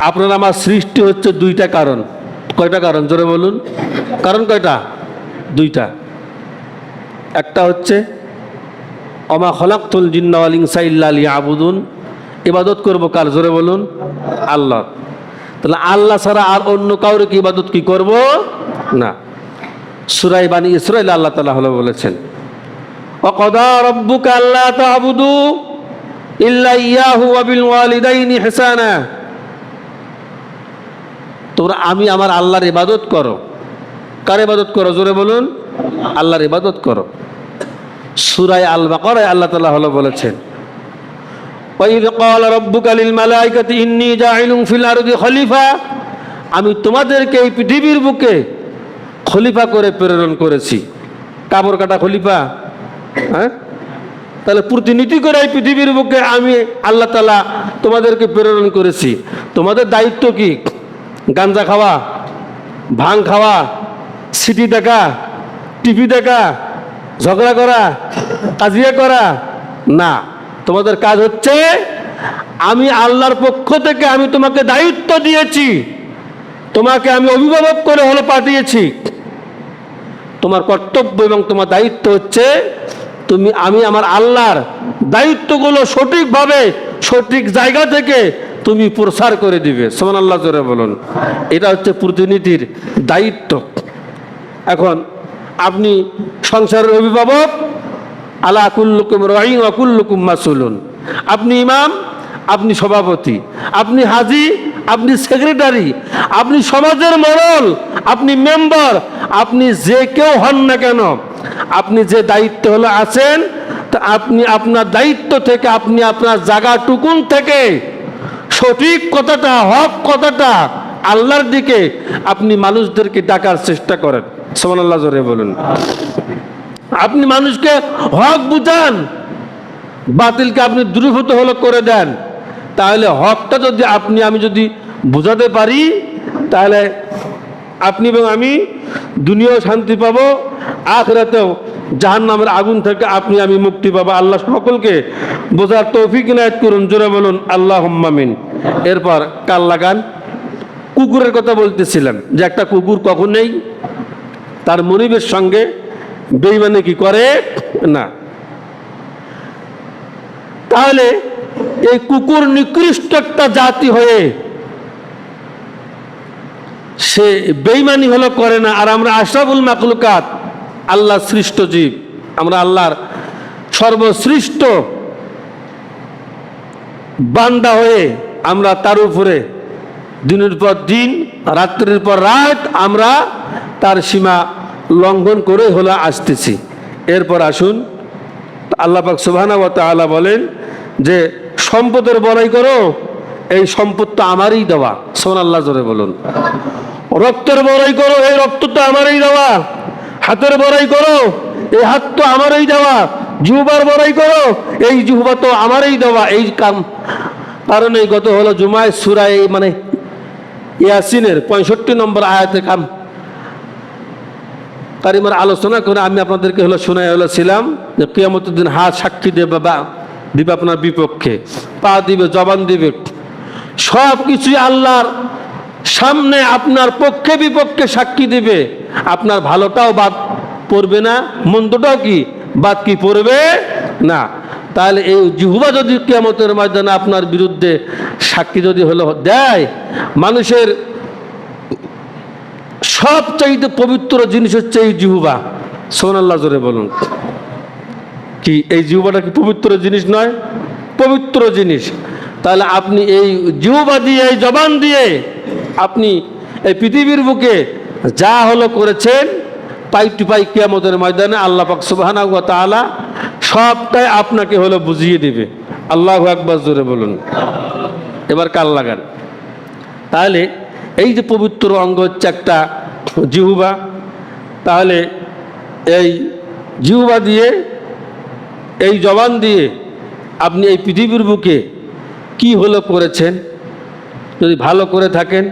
আপনার আমার সৃষ্টি হচ্ছে দুইটা কারণ। কয়টা কারণ? জোরে বলুন। কারণ কয়টা? দুইটা। একটা হচ্ছে অমা হলাকুল জিন্নাওয়াল ইনসাইল্লা আলী আবুদুন ইবাদত করব কার? জোরে বলুন। আল্লাহ। তাহলে আল্লাহ ছাড়া আর অন্য কাউরে কি ইবাদত কি করব? না। সুরাই বাণী ইসরাইল আল্লাহ তালা হলো বলেছেন আল্লাহ তাবুদু ইল্লা ইয়াহু আবিল ওয়ালিদাইনি হেসানা। তোমরা আমি আমার আল্লাহর ইবাদত করো কার ইবাদত করো জোরে বলুন আল্লাহর ইবাদত করো সুরায় আল বাকরায় আল্লাহ তাআলা হলো বলেছেন وإذ قال ربك للملائكة إني جاعل في الأرض خليفة আমি তোমাদেরকে এই পৃথিবীর বুকে খলিফা করে প্রেরণ করেছি কাপড় কাটা খলিফা হ্যাঁ তাহলে প্রতিনিধি করে এই পৃথিবীর বুকে আমি আল্লাহ তালা তোমাদেরকে প্রেরণ করেছি তোমাদের দায়িত্ব কি গাঞ্জা খাওয়া, ভাং খাওয়া, সিটি দেখা, টিভি দেখা, ঝগড়া করা কাজিয়া করা, না। তোমাদের কাজ হচ্ছে, আমি আল্লাহর পক্ষ থেকে আমি তোমাকে দায়িত্ব দিয়েছি। তোমাকে আমি অভিভাবক করে হলো পাঠিয়েছি। তোমার কর্তব্য এবং তোমার দায়িত্ব হচ্ছে, তুমি, আমি আমার আল্লাহর দায়িত্বগুলো সঠিকভাবে, সঠিক জায়গা থেকে তুমি প্রসার করে দিবে। সোমান আল্লাহ জোরে বলুন। এটা হচ্ছে প্রতিনিধির দায়িত্ব। এখন আপনি সংসারের অভিভাবক, আলা কুল্লুকুম রহিম অকুল্লুকুম মাসুলুন আপনি ইমাম, আপনি সভাপতি। আপনি হাজি, আপনি সেক্রেটারি। আপনি সমাজের মরল, আপনি মেম্বার। আপনি যে কেউ হন না কেন, আপনি যে দায়িত্ব হলো আছেন, তা আপনি আপনার দায়িত্ব থেকে, আপনি আপনার জায়গাটুকুন থেকে সঠিক কথাটা, হক কথাটা আল্লাহর দিকে আপনি মানুষদেরকে ডাকার চেষ্টা করেন। সোমান আল্লাহ জোরে বলুন। আপনি মানুষকে হক বুঝান, বাতিলকে আপনি দূরীভূত হলো করে দেন। তাহলে হকটা যদি আপনি, আমি যদি বোঝাতে পারি, তাহলে আপনি এবং আমি দুনিয়াও শান্তি পাবো, আখরাতেও জাহান নামের আগুন থেকে আপনি, আমি মুক্তি পাবো। আল্লাহ সকলকে বোঝার তৌফিক ইনায়ত করুন। জোরে বলুন আল্লাহ হুম্মামিন এরপর কাল লাগান, কুকুরের কথা বলতেছিলাম যে একটা কুকুর কখনোই তার মনিবের সঙ্গে বেইমানে কি করে? না। তাহলে এই কুকুর নিকৃষ্ট একটা জাতি হয়ে সে বেইমানি হলো, করে না। আর আমরা আশরাফুল মাকলুকাত আল্লাহ সৃষ্ট জীব। আমরা আল্লাহর সর্বশ্রেষ্ঠ বান্দা হয়ে আমরা তার উপরে দিনের পর দিন, রাত্রির পর রাত আমরা তার সীমা লঙ্ঘন করে হলো আসতেছি। এরপর আসুন, আল্লাহ পাক সুবহানা ওয়া তাআলা বলেন যে, সম্পদের বড়াই করো, এই সম্পদ তো আমারই দেওয়া। সোন আল্লাহ জোরে বলুন। রক্তের বড়াই করো, এই রক্ত তো আমারই দেওয়া। হাতের বড়াই করো, এই হাত তো আমারই দেওয়া। জুহবার বড়াই করো, এই জুহবা তো আমারই দেওয়া। এই কাম কারণ গত হলো জুমায় সুরায় মানে ইয়াসিনের পঁয়ষট্টি নম্বর আয়াতে কাম। কারিমার আলোচনা করে আমি আপনাদেরকে হলো শোনাই হলো ছিলাম যে কিয়ামতের দিন হাত সাক্ষী দেবে বা দিবে আপনার বিপক্ষে, পা দিবে, জবান দিবে। সব কিছুই আল্লাহর সামনে আপনার পক্ষে বিপক্ষে সাক্ষী দিবে। আপনার ভালোটাও বাদ পড়বে না, মন্দটাও কি? বাদ কি পড়বে? না। তাহলে এই জিহুবা যদি কিয়ামতের ময়দানে আপনার বিরুদ্ধে সাক্ষী যদি হলো, দেয়, মানুষের সবচাইতে পবিত্র জিনিস হচ্ছে এই জিহুবা। সোনাল্লাহ জোরে বলুন। কি, এই জিহুবাটা কি পবিত্র জিনিস নয়? পবিত্র জিনিস। তাহলে আপনি এই জিহুবা দিয়ে, এই জবান দিয়ে আপনি এই পৃথিবীর বুকে যা হলো করেছেন, পাই টু পাই কিয়ামতের ময়দানে আল্লাহ পাক সুবহানাহু ওয়া তাআলা সবটাই আপনাকে হলো বুঝিয়ে দিবে। আল্লাহ একবার জোরে বলুন। এবার কাল লাগান। তাহলে এই যে পবিত্র অঙ্গ হচ্ছে একটা জিহুবা। তাহলে এই জিহুবা দিয়ে, এই জবান দিয়ে আপনি এই পৃথিবীর বুকে কি হলো করেছেন? যদি ভালো করে থাকেন,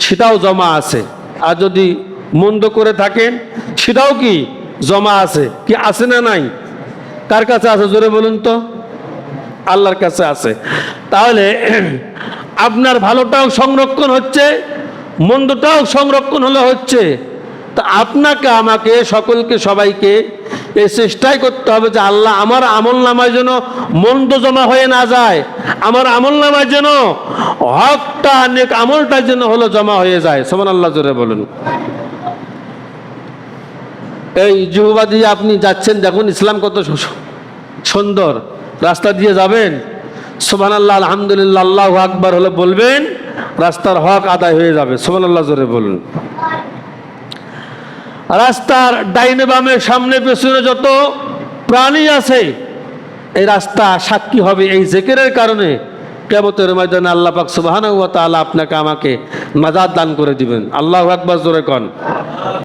সেটাও জমা আছে। আর যদি মন্দ করে থাকেন, সেটাও কি জমা আছে? কি আছে না নাই? কার কাছে আছে? জোরে বলুন তো। আল্লাহর কাছে আছে। তাহলে আপনার ভালোটাও সংরক্ষণ হচ্ছে, মন্দটাও সংরক্ষণ হলে হচ্ছে। তা আপনাকে, আমাকে, সকলকে, সবাইকে এই চেষ্টাই করতে হবে যে আল্লাহ আমার আমল নামায় যেন মন্দ জমা হয়ে না যায়, আমার আমল নামায় যেন হকটা আমলটা যেন হলো জমা হয়ে যায়। সমান আল্লাহ জোরে বলুন। এই যুববা দিয়ে আপনি যাচ্ছেন, দেখুন ইসলাম কত সুন্দর। রাস্তা দিয়ে যাবেন সোমান আল্লাহ আলহামদুলিল্লাহ, আল্লাহ আকবার হলে বলবেন, রাস্তার হক আদায় হয়ে যাবে। সোমান আল্লাহ জোরে বলুন। রাস্তার ডাইনে বামে, সামনে পেছনে যত প্রাণী আছে, এই রাস্তা সাক্ষী হবে এই জেকেরের কারণে। কেবতের ময়দানে আল্লাহ পাক সুবাহান আপনাকে আমাকে নাজাদ দান করে দিবেন। আল্লাহ আকবার, জোরে কন।